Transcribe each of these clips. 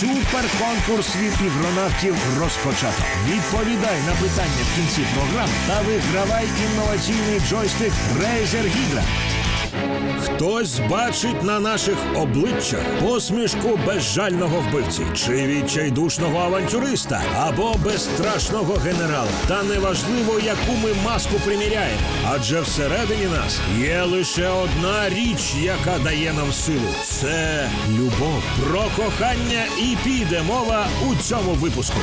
Суперконкурс від ігронавтів розпочато. Відповідай на питання в кінці програми та вигравай інноваційний джойстик Razer Hydra. Хтось бачить на наших обличчях посмішку безжального вбивці, чи відчайдушного авантюриста, або безстрашного генерала. Та неважливо, яку ми маску приміряємо, адже всередині нас є лише одна річ, яка дає нам силу. Це любов. Про кохання і піде мова у цьому випуску.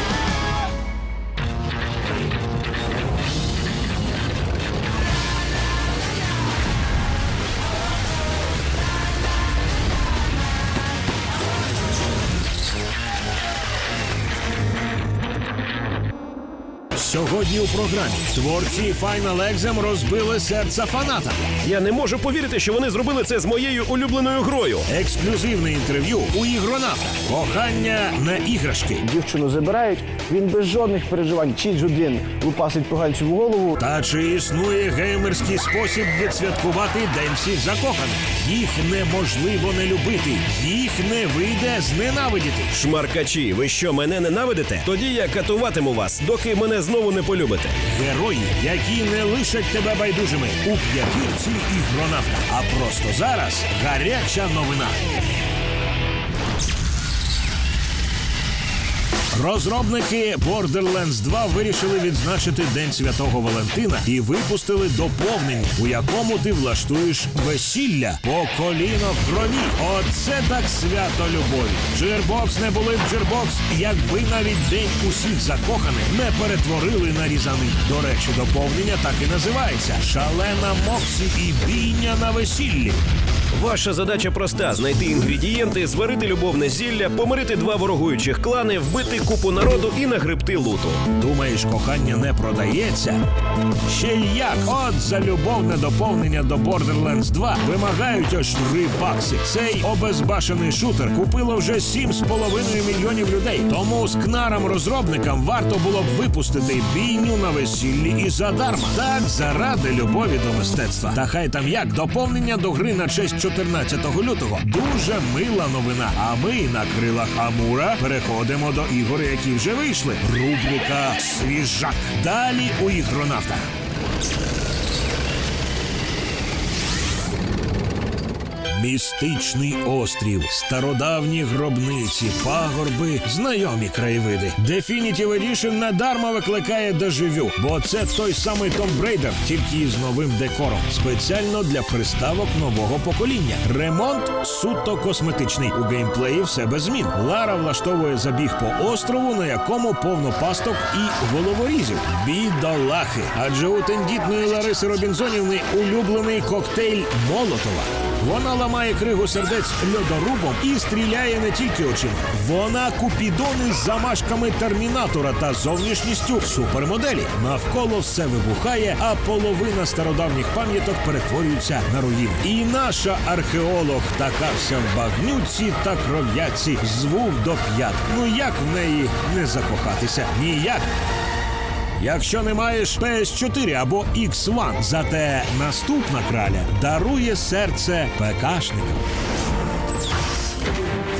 Сьогодні у програмі творці Final Exam розбили серця фаната. Я не можу повірити, що вони зробили це з моєю улюбленою грою. Ексклюзивне інтерв'ю у ігронавта. Кохання на іграшки. Дівчину забирають, він без жодних переживань. Чіч один лупасить поганцю в голову. Та чи існує геймерський спосіб відсвяткувати День всіх закоханих? Їх неможливо не любити, їх не вийде зненавидіти. Шмаркачі, ви що мене ненавидите? Тоді я катуватиму вас, доки мене знову не полюбите. Герої, які не лишать тебе байдужими у п'ятірці ігронавта. А просто зараз гаряча новина. Розробники Borderlands 2 вирішили відзначити День Святого Валентина і випустили доповнення, у якому ти влаштуєш весілля по коліно в крові. Оце так свято любові. Джирбокс не були б джирбокс, якби навіть день усіх закоханих не перетворили на різани. До речі, доповнення так і називається Шалена Моксі і бійня на весіллі. Ваша задача проста: знайти інгредієнти, зварити любовне зілля, помирити два ворогуючих клани, вбити купу народу і нагребти луту. Думаєш, кохання не продається? Ще й як? От за любовне доповнення до Borderlands 2 вимагають аж 3 бакси. Цей обезбашений шутер купило вже 7,5 мільйонів людей. Тому з кнарам розробникам варто було б випустити бійню на весіллі і задарма. Так, заради любові до мистецтва. Та хай там як доповнення до гри на честь 14 лютого. Дуже мила новина. А ми на крилах Амура переходимо до ігор, які вже вийшли. Рубрика Свіжак. Далі у ігронавтах. Містичний острів, стародавні гробниці, пагорби, знайомі краєвиди. Definitive Edition недарма викликає дежавю, бо це той самий Tomb Raider, тільки із новим декором, спеціально для приставок нового покоління. Ремонт суто косметичний. У геймплеї все без змін. Лара влаштовує забіг по острову, на якому повно пасток і головорізів. Бідолахи. Адже у тендітної Лариси Робінзонівни улюблений коктейль Молотова. Вона ламає кригу сердець льодорубом і стріляє не тільки очима. Вона купідони з замашками термінатора та зовнішністю супермоделі. Навколо все вибухає, а половина стародавніх пам'яток перетворюється на руїни. І наша археолог така вся в багнюці та кров'яці звук до п'ят. Ну як в неї не закохатися? Ніяк. Якщо не маєш PS4 або X1, зате наступна краля дарує серце ПКшникам.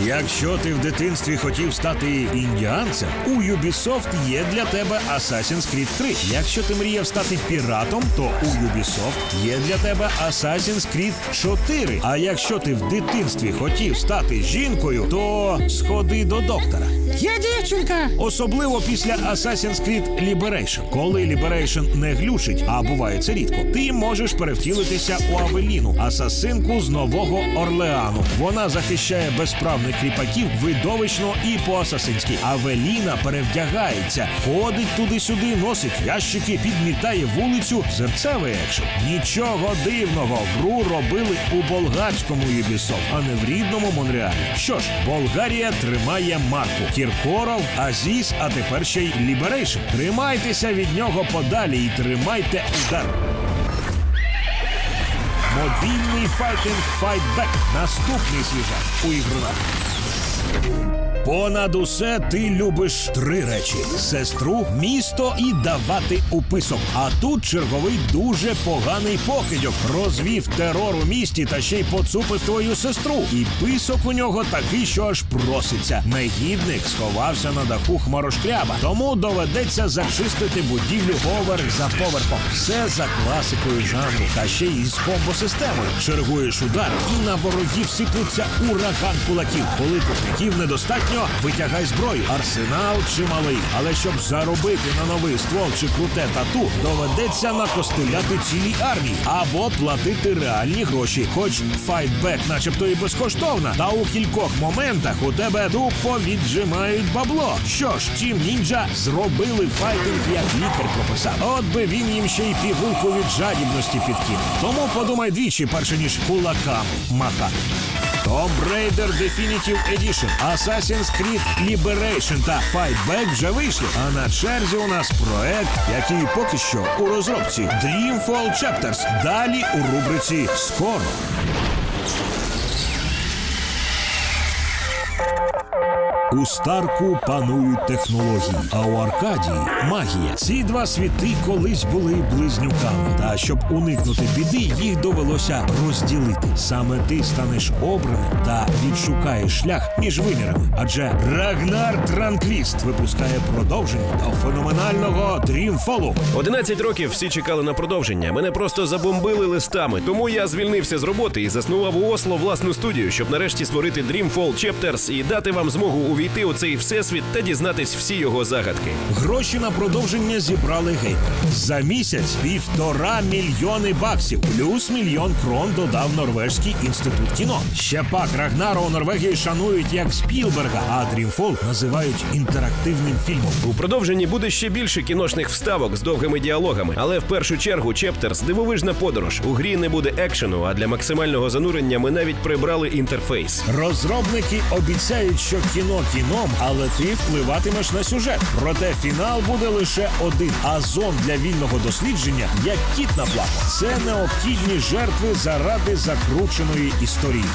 Якщо ти в дитинстві хотів стати індіанцем, у Ubisoft є для тебе Assassin's Creed 3. Якщо ти мріяв стати піратом, то у Ubisoft є для тебе Assassin's Creed 4. А якщо ти в дитинстві хотів стати жінкою, то сходи до доктора. Я дівчинка. Особливо після Assassin's Creed Liberation. Коли Liberation не глючить, а буває це рідко, ти можеш перевтілитися у Авеліну, асасинку з нового Орлеану. Вона захищає безправних кріпаків видовищно і по-асасинськи. Авеліна перевдягається, ходить туди-сюди, носить ящики, підмітає вулицю. Зерцевий екшен. Нічого дивного. Гру робили у болгарському Ubisoft, а не в рідному Монреалі. Що ж, Болгарія тримає марку. Кіркоров, Азіс, а тепер ще й Ліберейшн. Тримайтеся від нього подалі і тримайте удар. Мобільний файтинг файтбек. Наступний свіжак у іграх. Понад усе ти любиш три речі: сестру, місто і давати уписок. А тут черговий дуже поганий покидьок розвів терор у місті та ще й поцупив твою сестру. І писок у нього такий, що аж проситься. Негідник сховався на даху хмарошкляба, тому доведеться зачистити будівлю поверх за поверхом. Все за класикою жанру, та ще й з комбо-системою. Чергуєш удар, і на ворогів сиплеться ураган кулаків. Коли купників недостатньо, витягай зброю. Арсенал чималий. Але щоб заробити на новий ствол чи круте тату, доведеться накостиляти цілій армії або платити реальні гроші. Хоч файтбек, начебто, і безкоштовна, та у кількох моментах у тебе тупо віджимають бабло. Що ж, тім ніндзя зробили файтинг, як лікар прописав. От би він їм ще й пігулку від жадібності підкинув. Тому подумай двічі, перше ніж кулаками махати. Tomb Raider Definitive Edition, Assassin's Creed Liberation та Fight Back вже вийшли. А на черзі у нас проект, який поки що у розробці Dreamfall Chapters. Далі у рубриці Скоро. У Старку панують технології, а у Аркадії магія. Ці два світи колись були близнюками. Та щоб уникнути біди, їх довелося розділити. Саме ти станеш обраним та відшукаєш шлях між вимірами. Адже Рагнар Транквіст випускає продовження до феноменального Дрімфолу. 11 років всі чекали на продовження. Мене просто забомбили листами. Тому я звільнився з роботи і заснував у Осло власну студію, щоб нарешті створити Dreamfall Chapters і дати вам змогу увійти у цей всесвіт та дізнатись всі його загадки. Гроші на продовження зібрали геймери. За місяць півтора мільйони баксів, плюс мільйон крон додав Норвежський інститут кіно. Ще пак Рагнара у Норвегії шанують як Спілберга, а Дрімфол називають інтерактивним фільмом. У продовженні буде ще більше кіношних вставок з довгими діалогами, але в першу чергу Chapters – дивовижна подорож. У грі не буде екшену, а для максимального занурення ми навіть прибрали інтерфейс. Розробники обіцяють, що кіно кіном, але ти впливатимеш на сюжет. Проте фінал буде лише один. А зон для вільного дослідження як кіт на плаху. Це необхідні жертви заради закрученої історії.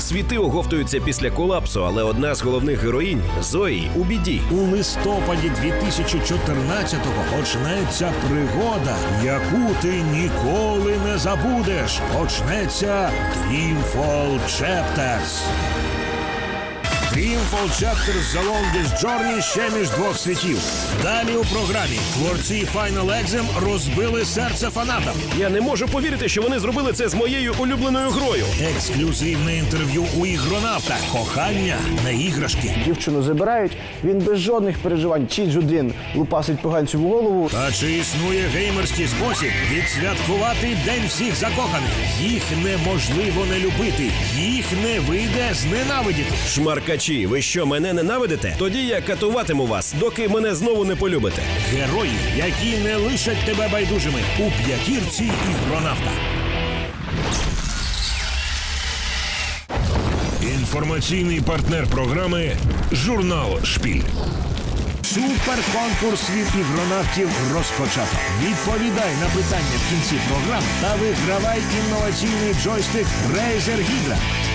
Світи оговтуються після колапсу, але одна з головних героїнь Зої у біді. У листопаді 2014-го почнеться пригода, яку ти ніколи не забудеш. Почнеться Dreamfall Chapters. Dreamfall Chapters The Longest Journey ще між двох світів. Далі у програмі творці Final Exam розбили серце фанатам. Я не можу повірити, що вони зробили це з моєю улюбленою грою. Ексклюзивне інтерв'ю у ігронавта. Кохання на іграшки. Дівчину забирають, він без жодних переживань. Чіч один лупасить поганцю в голову. Та чи існує геймерський спосіб відсвяткувати День всіх закоханих? Їх неможливо не любити, їх не вийде зненавидіти. Шмаркачі, ви що мене ненавидите? Тоді я катуватиму вас, доки мене знову не полюбите. Герої, які не лишать тебе байдужими у п'ятірці ігронавта. Інформаційний партнер програми Журнал Шпіль. Суперконкурс від ігронавтів розпочато. Відповідай на питання в кінці програми та вигравай інноваційний джойстик Razer Hydra.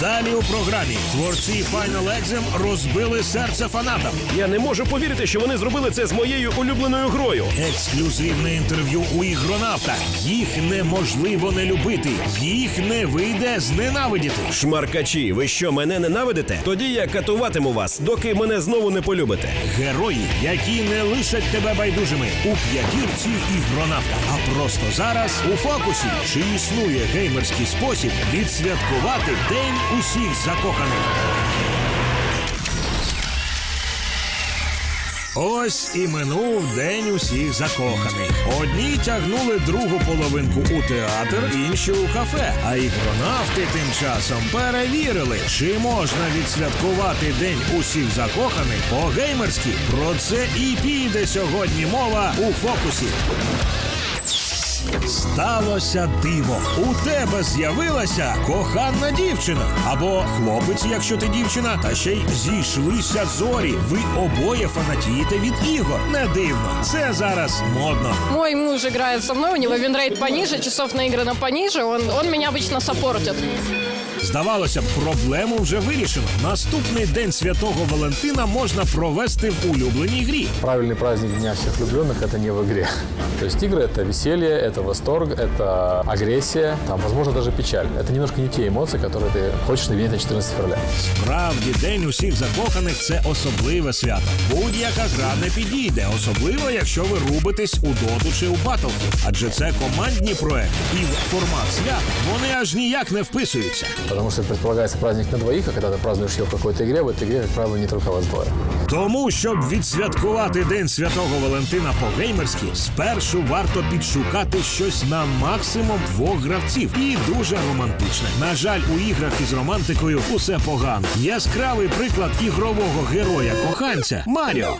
Далі у програмі творці Final Exam розбили серце фанатам. Я не можу повірити, що вони зробили це з моєю улюбленою грою. Ексклюзивне інтерв'ю у ігронавта. Їх неможливо не любити, їх не вийде зненавидіти. Шмаркачі, ви що мене ненавидите? Тоді я катуватиму вас, доки мене знову не полюбите. Герої, які не лишать тебе байдужими у п'ятірці ігронавта. А просто зараз у фокусі чи існує геймерський спосіб відсвяткувати День усіх закоханих. Ось і минув день усіх закоханих. Одні тягнули другу половинку у театр, інші у кафе. А ігронавти тим часом перевірили, чи можна відсвяткувати день усіх закоханих по-геймерськи. Про це і піде сьогодні мова у фокусі. Сталося диво. У тебе з'явилася кохана дівчина. Або хлопець, якщо ти дівчина, та ще й зійшлися зорі. Ви обоє фанатієте від ігор. Не дивно. Це зараз модно. Мой муж грає со мною, у него винрейт пониже, часов наиграно пониже, он, он мене обычно саппортит. Здавалося б, проблему вже вирішено. Наступний день святого Валентина можна провести в улюбленій грі. Правильный праздник Дня всех влюбленных – это не в игре. То есть игры – это веселье, это восторг, это агрессия, там, возможно, даже печаль. Это немножко не те эмоции, которые ты хочешь навеять на 14 февраля. Справді, день усіх закоханих це особливе свято. Будь-яка гра не підійде, особливо якщо ви рубитесь у доту чи у Battlefield. Адже це командні проекти, і в формат свята вони аж ніяк не вписуються. Потому что предполагается праздник на двоих, а когда ты празднуешь ее в какой-то игре, в этой игре, как правило, не только вас двое. Тому, щоб відсвяткувати День Святого Валентина по-геймерськи, спершу варто підшукати щось на максимум двох гравців. І дуже романтичне. На жаль, у іграх із романтикою усе погано. Яскравий приклад ігрового героя коханця Маріо.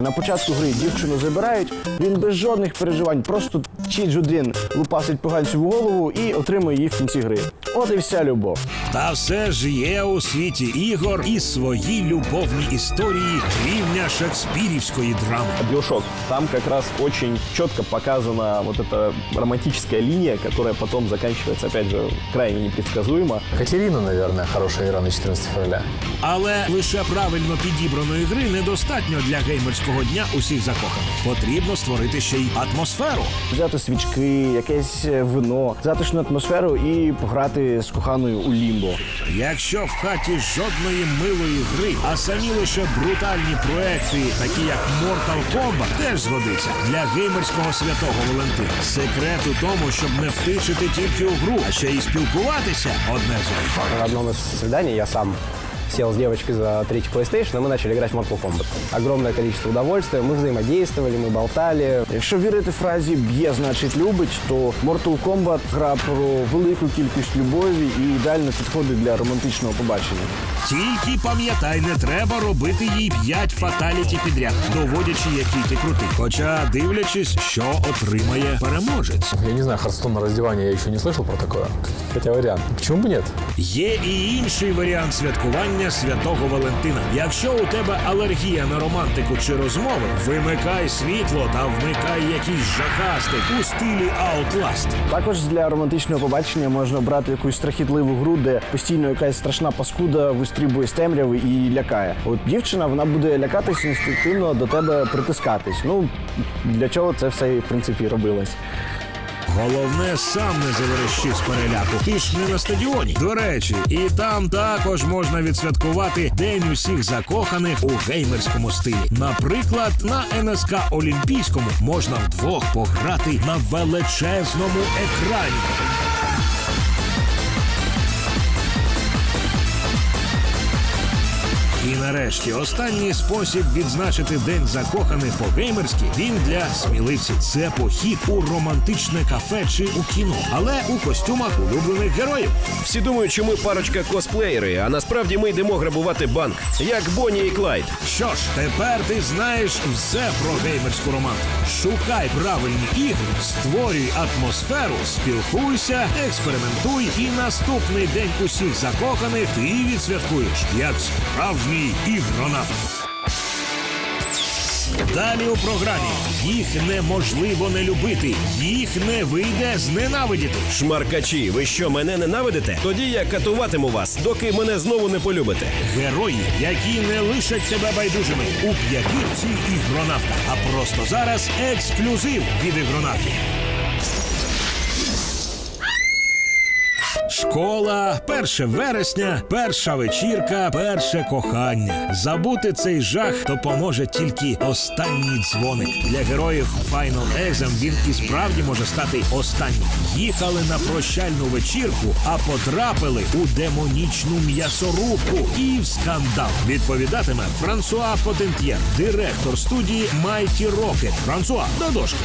На початку гри дівчину забирають, він без жодних переживань, просто чіч один лупасить поганцю в голову і отримує її в кінці гри. От і вся любов. Та все ж є у світі ігор і свої любовні історії рівня шекспірівської драми. Биошок. Там как раз очень четко показана вот эта романтическая линия, которая потом заканчивается, опять же, крайне непредсказуемо. Катерина, наверное, хорошая игра на 14 февраля. Але лише правильно підібраної гри недостатньо для геймерського дня усіх закоханих. Потрібно створити ще й атмосферу. Взяти свічки, якесь е, вино, затишну атмосферу і пограти з коханою у лімбо. Якщо в хаті жодної милої гри, а самі лише брутальні проекти, такі як Mortal Kombat, теж згодиться для геймерського святого Валентина. Секрет у тому, щоб не втичити тільки у гру, а ще й спілкуватися одне з одним. На одном из свиданий я сам сел с девочкой за третий PlayStation, и мы начали играть в Mortal Kombat. Огромное количество удовольствия, мы взаимодействовали, мы болтали. Якщо вірити фразі б'є, значить любить, то Mortal Kombat гра про велику кількість любові і ідеально підходить для романтичного побачення. Тільки пам'ятай, не треба робити їй п'ять фаталіті підряд, доводячи, який ти крутий. Хоча дивлячись, що отримає переможець. Я не знаю, Хардстоун на раздевание я еще не слышал про такое. Хотя вариант. Почему бы нет? Є і інший варіант святкування Святого Валентина. Якщо у тебе алергія на романтику чи розмови, вимикай світло та вмикай якийсь жахастик у стилі Outlast. Також для романтичного побачення можна брати якусь страхітливу гру, де постійно якась страшна паскуда вистрібує з темряви і лякає. От дівчина вона буде лякатись інстинктивно до тебе притискатись. Ну для чого це все в принципі робилось? Головне, сам не заверещи з переляку. Ти ж не на стадіоні. До речі, і там також можна відсвяткувати День усіх закоханих у геймерському стилі. Наприклад, на НСК Олімпійському можна вдвох пограти на величезному екрані. Нарешті останній спосіб відзначити день закоханих по-геймерськи він для сміливців. Це похід у романтичне кафе чи у кіно, але у костюмах улюблених героїв. Всі думають, що ми парочка косплеєри, а насправді ми йдемо грабувати банк, як Бонні і Клайд. Що ж, тепер ти знаєш все про геймерську романтику. Шукай правильні ігри, створюй атмосферу, спілкуйся, експериментуй, і наступний день усіх закоханих ти відсвяткуєш як справжній ігронавт. Далі у програмі їх неможливо не любити, їх не вийде зненавидіти. Шмаркачі, ви що, мене ненавидите? Тоді я катуватиму вас, доки мене знову не полюбите. Герої, які не лишать тебе байдужими у п'ятірці ігронавта. А просто зараз ексклюзив від ігронавтів. Школа, 1 вересня, перша вечірка, перше кохання. Забути цей жах допоможе тільки останній дзвоник. Для героїв Final Exam він і справді може стати останнім. Їхали на прощальну вечірку, а потрапили у демонічну м'ясорубку і в скандал. Відповідатиме Франсуа Потентьєр, директор студії Майті Рокет. Франсуа, до дошки.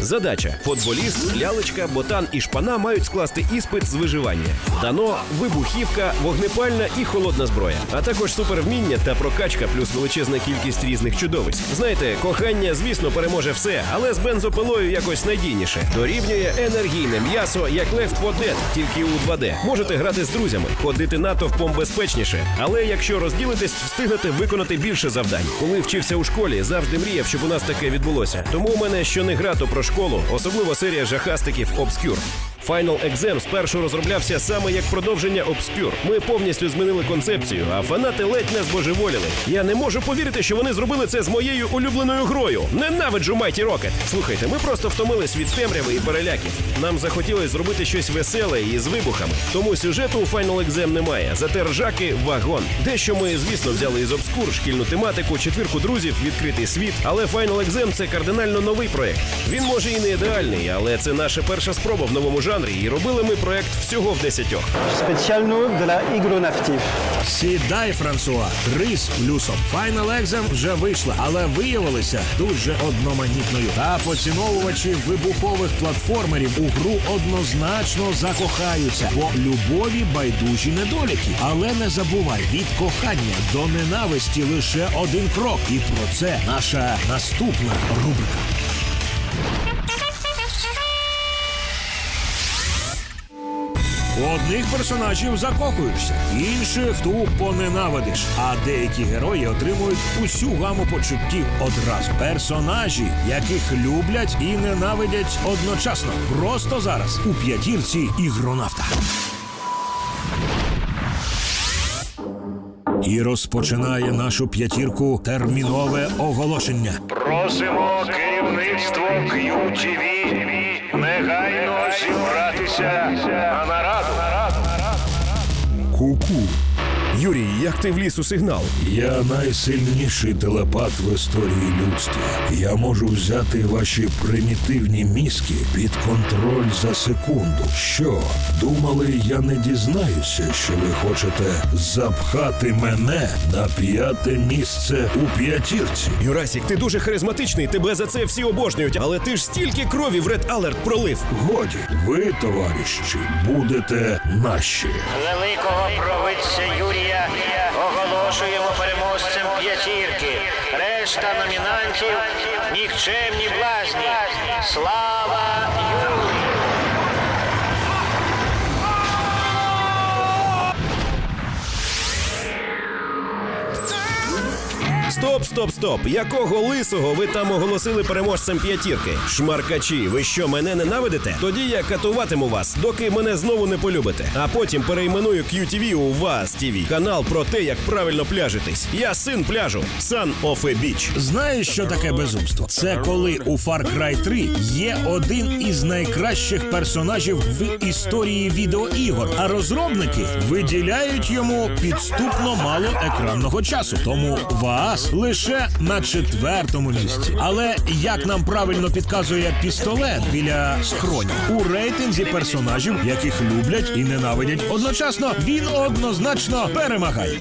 Задача: футболіст, лялечка, ботан і шпана мають скласти іспит з виживання. Дано вибухівка, вогнепальна і холодна зброя, а також супервміння та прокачка, плюс величезна кількість різних чудовиськ. Знаєте, кохання, звісно, переможе все, але з бензопилою якось надійніше. Дорівнює енергійне м'ясо, як Left 4 Dead, тільки у 2D. Можете грати з друзями, ходити натовпом безпечніше. Але якщо розділитесь, встигнете виконати більше завдань. Коли вчився у школі, завжди мріяв, щоб у нас таке відбулося. Тому у мене що не гра, то про школу, особливо серія жахастиків Obscure. Final Exam спершу розроблявся саме як продовження Obscure. Ми повністю змінили концепцію, а фанати ледь не збожеволіли. Я не можу повірити, що вони зробили це з моєю улюбленою грою. Ненавиджу Mighty Rocket. Слухайте, ми просто втомились від темряви і переляків. Нам захотілося зробити щось веселе і з вибухами. Тому сюжету у Final Exam немає. Зате ржаки вагон. Дещо ми, звісно, взяли із Obscure, шкільну тематику, четвірку друзів, відкритий світ. Але Final Exam – це кардинально новий проект. Він може і не ідеальний, але це наша перша спроба в новому жанрі. І робили ми проект всього в десятьох. specjalną dla ігронавтів. Сідай, Франсуа, три з плюсом. Final Exam вже вийшла, але виявилася дуже одноманітною. Та поціновувачі вибухових платформерів у гру однозначно закохаються, бо любові байдужі недоліки. Але не забувай, від кохання до ненависті лише один крок. І про це наша наступна рубрика. У одних персонажів закохуєшся, інших тупо ненавидиш. А деякі герої отримують усю гаму почуттів одразу. Персонажі, яких люблять і ненавидять одночасно. Просто зараз у п'ятірці ігронавта. І розпочинає нашу п'ятірку термінове оголошення. Просимо керівництво QTV негайно зібратися на нараду. Ку-ку. Юрій, як ти вліз у сигнал? Я найсильніший телепат в історії людства. Я можу взяти ваші примітивні мізки під контроль за секунду. Що думали, я не дізнаюся, що ви хочете запхати мене на п'яте місце у п'ятірці? Юрасік, ти дуже харизматичний, тебе за це всі обожнюють, але ти ж стільки крові в Red Alert пролив. Годі, ви, товариші, будете наші. Великого провидця Юрія оголошуємо переможцем п'ятірки. Решта номінантів нікчемні блазні. Слава Юрію! Стоп, стоп, стоп. Якого лисого ви там оголосили переможцем п'ятірки? Шмаркачі, ви що, мене ненавидите? Тоді я катуватиму вас, доки мене знову не полюбите. А потім перейменую QTV у вас TV. Канал про те, як правильно пляжитись. Я син пляжу. Of a Beach. Знаєш, що таке безумство? Це коли у Far Cry 3 є один із найкращих персонажів в історії відеоігор, а розробники виділяють йому підступно мало екранного часу. Тому вас лише на четвертому місці. Але як нам правильно підказує пістолет біля скроні у рейтинзі персонажів, яких люблять і ненавидять одночасно, він однозначно перемагає.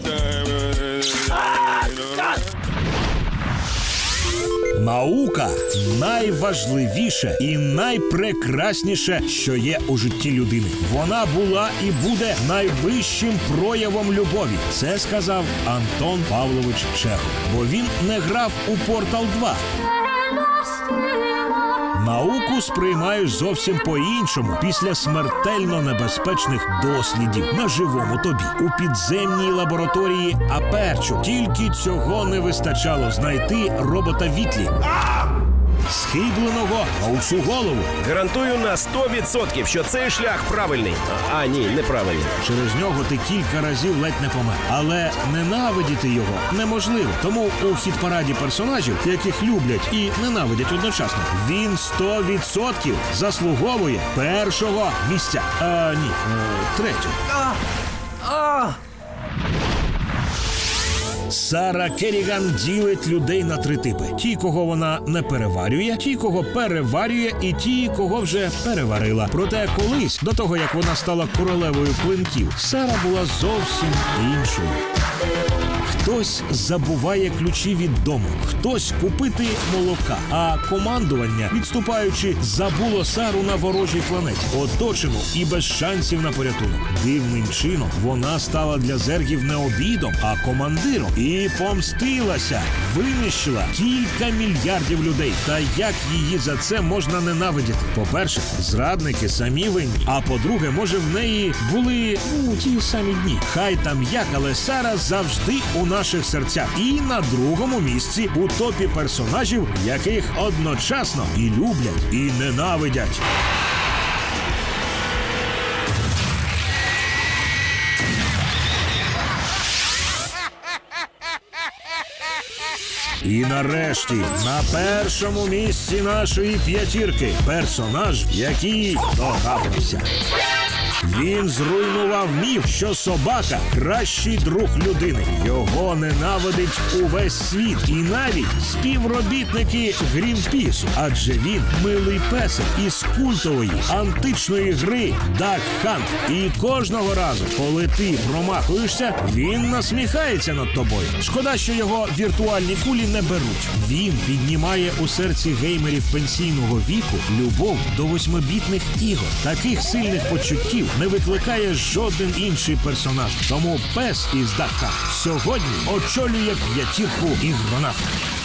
Наука найважливіше і найпрекрасніше, що є у житті людини. Вона була і буде найвищим проявом любові. Це сказав Антон Павлович Чехов. Бо він не грав у Портал 2. Науку сприймаєш зовсім по-іншому після смертельно небезпечних дослідів на живому тобі у підземній лабораторії Аперчу. Тільки цього не вистачало знайти робота Вітлі. Схибленого на усю голову. Гарантую на 100%, що цей шлях правильний. А, а ні, неправильний. Через нього ти кілька разів ледь не помер. Але ненавидіти його неможливо. Тому у хіт-параді персонажів, яких люблять і ненавидять одночасно, він 100% заслуговує першого місця. А, ні, е, третього. Сара Керіган ділить людей на три типи: ті, кого вона не переварює, ті, кого переварює, і ті, кого вже переварила. Проте колись, до того як вона стала королевою клинків, Сара була зовсім іншою. Хтось забуває ключі від дому, хтось купити молока, а командування, відступаючи, забуло Сару на ворожій планеті, оточену і без шансів на порятунок. Дивним чином вона стала для зергів не обідом, а командиром і помстилася, винищила кілька мільярдів людей. Та як її за це можна ненавидіти? По-перше, зрадники самі винні. А по-друге, може, в неї були ну ті самі дні. Хай там як, але Сара завжди у наших серцях. І на другому місці у топі персонажів, яких одночасно і люблять, і ненавидять. І нарешті на першому місці нашої п'ятірки персонаж, який догадався. Він зруйнував міф, що собака кращий друг людини. Його ненавидить увесь світ і навіть співробітники Грінпісу, адже він милий песик із культової античної гри Duck Hunt. І кожного разу, коли ти промахуєшся, він насміхається над тобою. Шкода, що його віртуальні кулі не беруть. Він піднімає у серці геймерів пенсійного віку любов до восьмибітних ігор. Таких сильних почуттів не викликає жоден інший персонаж. Тому пес із Даха сьогодні очолює п'ятірку ігронавтів.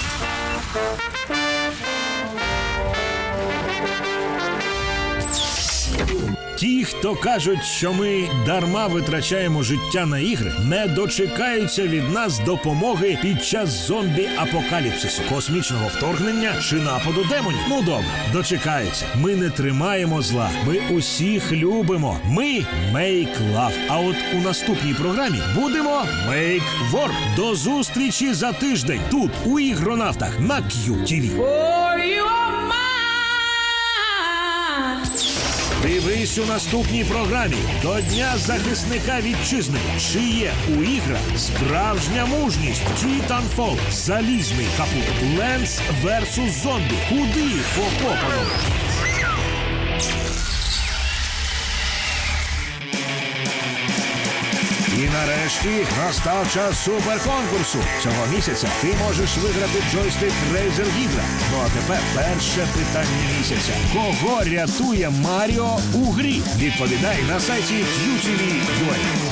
Хто кажуть, що ми дарма витрачаємо життя на ігри, не дочекаються від нас допомоги під час зомбі-апокаліпсису, космічного вторгнення чи нападу демонів. Ну добре, дочекаються. Ми не тримаємо зла. Ми усіх любимо. Ми Make Love. А от у наступній програмі будемо Make War. До зустрічі за тиждень тут у ігронавтах на QTV. Дивись у наступній програмі до Дня захисника вітчизни. Чи є у іграх справжня мужність? Тітанфол, залізний капут, Ленс версус зомбі. Куди покопано? Нарешті настав час суперконкурсу. Цього місяця ти можеш виграти джойстик Razer Hydra. Ну а тепер перше питання місяця. Кого рятує Маріо у грі? Відповідай на сайті QTV.ua.